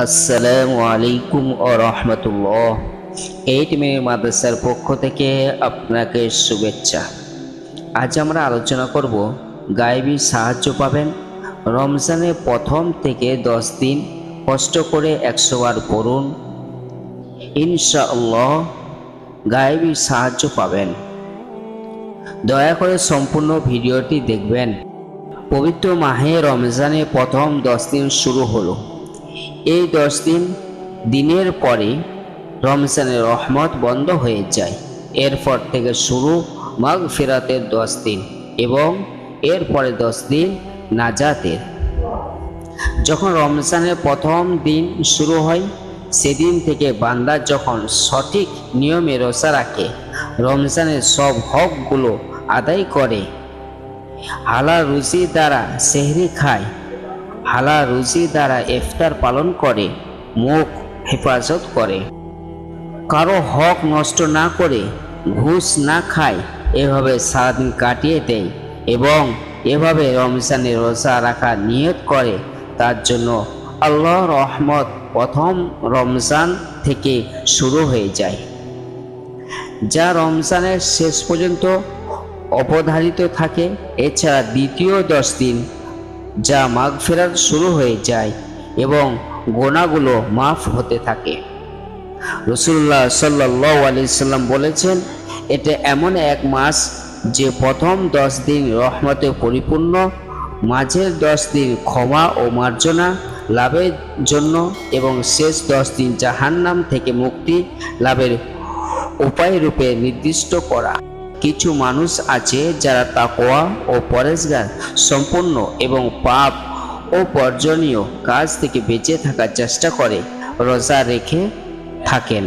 আসসালামু আলাইকুম ও রহমতুল্লাহ। Eight minute মাদ্রাসার পক্ষ থেকে আপনাকে শুভেচ্ছা। আজ আমরা আলোচনা করব, গায়েবী সাহায্য পাবেন রমজানের প্রথম থেকে দশ দিন কষ্ট করে একশো বার পড়ুন। ইনশাআল্লাহ গায়েবী সাহায্য পাবেন। দয়া করে সম্পূর্ণ ভিডিওটি দেখবেন। পবিত্র মাহে রমজানের প্রথম দশ দিন শুরু হলো। এই দশ দিন, দিনের পরে রমজানের রহমত বন্ধ হয়ে যায়। এরপর থেকে শুরু মাঘ ফেরাতের দশ দিন এবং এরপরে দশ দিন নাজাতের। যখন রমজানের প্রথম দিন শুরু হয়, সেদিন থেকে বান্দা যখন সঠিক নিয়মে রোজা রাখে, রমজানের সব হকগুলো আদায় করে হালা রুজি দ্বারা সেহরি খায় হালা রুজি দ্বারা ইফতার পালন করে, মুখ হেফাজত করে। কারও হক নষ্ট না করে, ঘুষ না খায়, এভাবে সারাদিন কাটিয়ে দেয় এবং এভাবে রমজানের রোজা রাখার নিয়ত করে, তার জন্য আল্লাহ রহমত প্রথম রমজান থেকে শুরু হয়ে যায়। যা রমজানের শেষ পর্যন্ত অবধারিত থাকে, এছাড়া দ্বিতীয় দশ দিন যা মাঘ ফেরার শুরু হয়ে যায় এবং গোনাগুলো মাফ হতে থাকে। রসুল্লাহ সাল্লাহ আলি সাল্লাম বলেছেন, এটা এমন এক মাস যে প্রথম দশ দিন রহমতে পরিপূর্ণ, মাঝের দশ দিন ক্ষমা ও মার্জনা লাভের জন্য এবং শেষ দশ দিন জাহান্নাম থেকে মুক্তি লাভের উপায় রূপে নির্দিষ্ট করা। কিছু মানুষ আছে যারা তাকোয়া ও পরেশগার সম্পূর্ণ এবং পাপ ও বর্জনীয় কাজ থেকে বেঁচে থাকার চেষ্টা করে, রোজা রেখে থাকেন।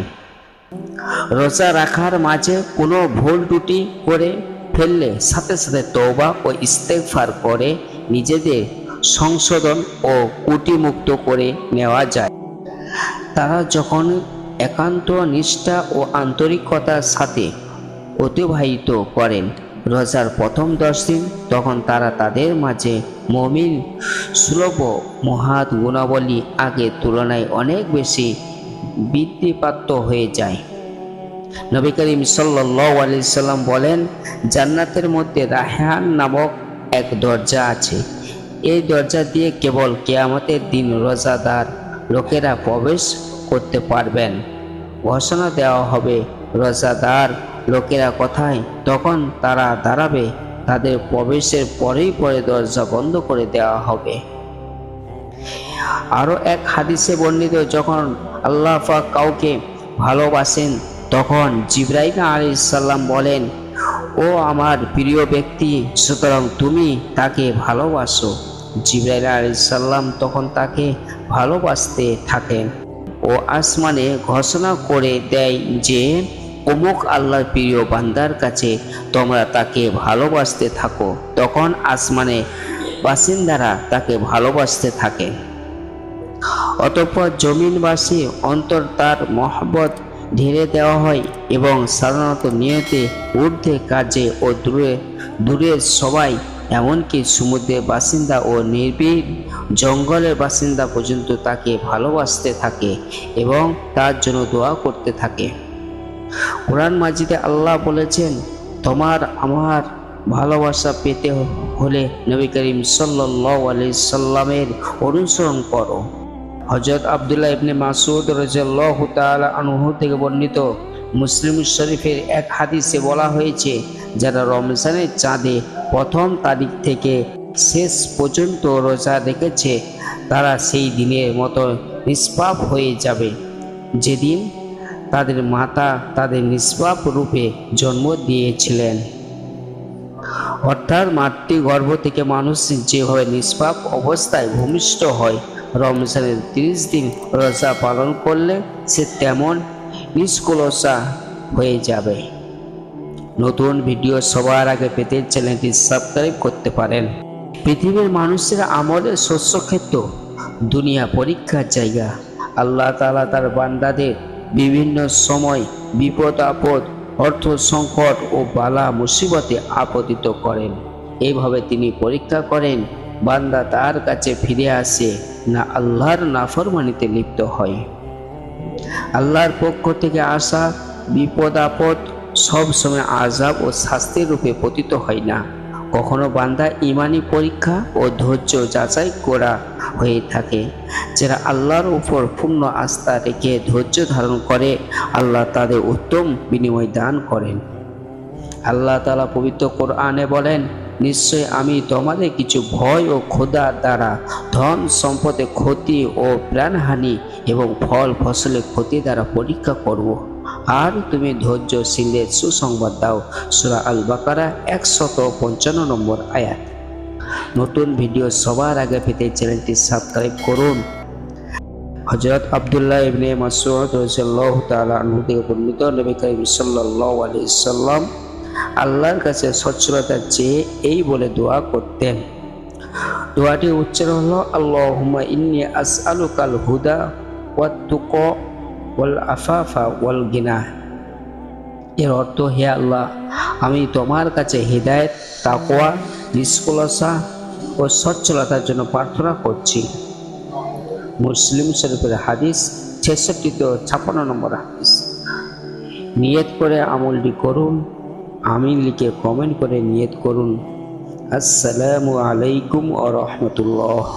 রোজা রাখার মাঝে কোনো ভুল ত্রুটি করে ফেললে সাথে সাথে তৌবা ও ইস্তেগফার করে নিজেদের সংশোধন ও কুটিমুক্ত করে নেওয়া যায়। তারা যখন একান্ত নিষ্ঠা ও আন্তরিকতার সাথে অতিবাহিত করেন। রোজার প্রথম দশ দিন তখন তারা তাদের মাঝে মমিন সুলভ মহাত গুণাবলী আগের তুলনায় অনেক বেশি বৃদ্ধিপ্রাপ্ত হয়ে যায়। নবী করিম সাল্লি সাল্লাম বলেন, জান্নাতের মধ্যে রাহান নামক এক দরজা আছে। এই দরজা দিয়ে কেবল কেয়ামতের দিন রোজাদার লোকেরা প্রবেশ করতে পারবেন। ঘোষণা দেওয়া হবে, রোজাদার লোকেরা কোথায় তখন তারা দাঁড়াবে। তাদের প্রবেশের পরেই পরে দরজা বন্ধ করে দেওয়া হবে। আরও এক হাদিসে বর্ণিত, যখন আল্লাহ পাক কাউকে ভালোবাসেন, তখন জিব্রাইল আলী সাল্লাম বলেন, ও আমার প্রিয় ব্যক্তি, সুতরাং তুমি তাকে ভালোবাসো। জিব্রাইল আলী সাল্লাম তখন তাকে ভালোবাসতে থাকেন ও আসমানে ঘোষণা করে দেয় যে অমুক আল্লাহর প্রিয় বান্দার কাছে তোমরা তাকে ভালোবাসতে থাকো। তখন আসমানে বাসিন্দারা তাকে ভালোবাসতে থাকে। অতঃপর জমিনবাসী অন্তর তার মহব্বত ঢেলে দেওয়া হয় এবং সাধারণত নিয়তে ঊর্ধ্বে কাজে ও দূরে দূরের সবাই, এমনকি সমুদ্রের বাসিন্দা ও নির্বিড় জঙ্গলের বাসিন্দা পর্যন্ত তাকে ভালোবাসতে থাকে এবং তার জন্য দোয়া করতে থাকে। কোরআন মাজিদে আল্লাহ বলেছেন, তোমার আমার ভালোবাসা পেতে হলে নবী করিম সাল্লাহ আলি সাল্লামের অনুসরণ করো। হজরত আবদুল্লাহ ইবনে মাসুদ রাজিয়াল্লাহু আনহু থেকে বর্ণিত মুসলিম শরীফের এক হাদিসে বলা হয়েছে, যারা রমজানের চাঁদে প্রথম তারিখ থেকে শেষ পর্যন্ত রোজা রেখেছে, তারা সেই দিনের মতো নিষ্পাপ হয়ে যাবে। যেদিন তাদের মাতা তাদের নিষ্পাপ রূপে জন্ম দিয়েছিলেন। অর্থাৎ মাতৃগর্ভ থেকে মানুষ যেভাবে নিষ্পাপ অবস্থায় ভূমিষ্ঠ হয়, রমজানের তিরিশ দিন রোজা পালন করলে সে তেমন নিষ্কলসা হয়ে যাবে। নতুন ভিডিও সবার আগে পেতে চ্যানেলটি সাবস্ক্রাইব করতে পারেন। পৃথিবীর মানুষের আমলের শস্যক্ষেত্র, দুনিয়া পরীক্ষার জায়গা। আল্লাহ তালা তার বান্দাদের বিভিন্ন সময় বিপদ, আপদ, অর্থ সংকট ও বালা মুসিবতে আপতিত করেন। এইভাবে তিনি পরীক্ষা করেন, বান্দা তার কাছে ফিরে আসে, না আল্লাহর নাফরমানিতে লিপ্ত হয়। আল্লাহর পক্ষ থেকে আসা বিপদ, আপদ সবসময় আজাব ও শাস্তির রূপে পতিত হয় না। কখনো বান্দা ইমানি পরীক্ষা ও ধৈর্য যাচাই করা হয়ে থাকে যারা আল্লাহর উপর পূর্ণ আস্থা রেখে ধৈর্য ধারণ করে, আল্লাহ তাদের উত্তম বিনিময় দান করেন আল্লাহ তালা পবিত্র কোরআনে বলেন, নিশ্চয় আমি তোমাদের কিছু ভয় ও ক্ষুধা দ্বারা ধন সম্পদে ক্ষতি ও প্রাণহানি এবং ফল ফসলের ক্ষতি দ্বারা পরীক্ষা করব। আর তুমি ধৈর্যশীলদের সুসংবাদ দাও। সুরা আল বাকারা একশত পঞ্চান্ন নম্বর আয়াত। নতুন ভিডিও সবার আগে পেতে চ্যানেলটি সাবস্ক্রাইব করুন। হজরত আবদুল্লাহ ইবনে মাসউদ রাদিয়াল্লাহু তাআলা আনহু থেকে বর্ণিত নবী করিম সাল্লাল্লাহু আলাইহি সাল্লাম আল্লাহর কাছে সচ্ছলতা চেয়ে এই বলে দোয়া করতেন। দোয়াটি উচ্চারণ হলো, আল্লাহুম্মা ইন্নী আসআলুকাল হুদা ওয়াত তুকা ওয়াল আফাফা ওয়াল গিনা। এর অর্থ, হে আল্লাহ, আমি তোমার কাছে হৃদায়ত তাকওয়া নিষ্কলসা ও সচ্ছলতার জন্য প্রার্থনা করছি। মুসলিম শরীফের হাদিস ছেষট্টি তো ছাপ্পান্ন নম্বর হাদিস। নিয়ত করে আমলটি করুন আমি লিখে কমেন্ট করে নিয়ত করুন। আসসালামু আলাইকুম ও রহমতুল্লাহ।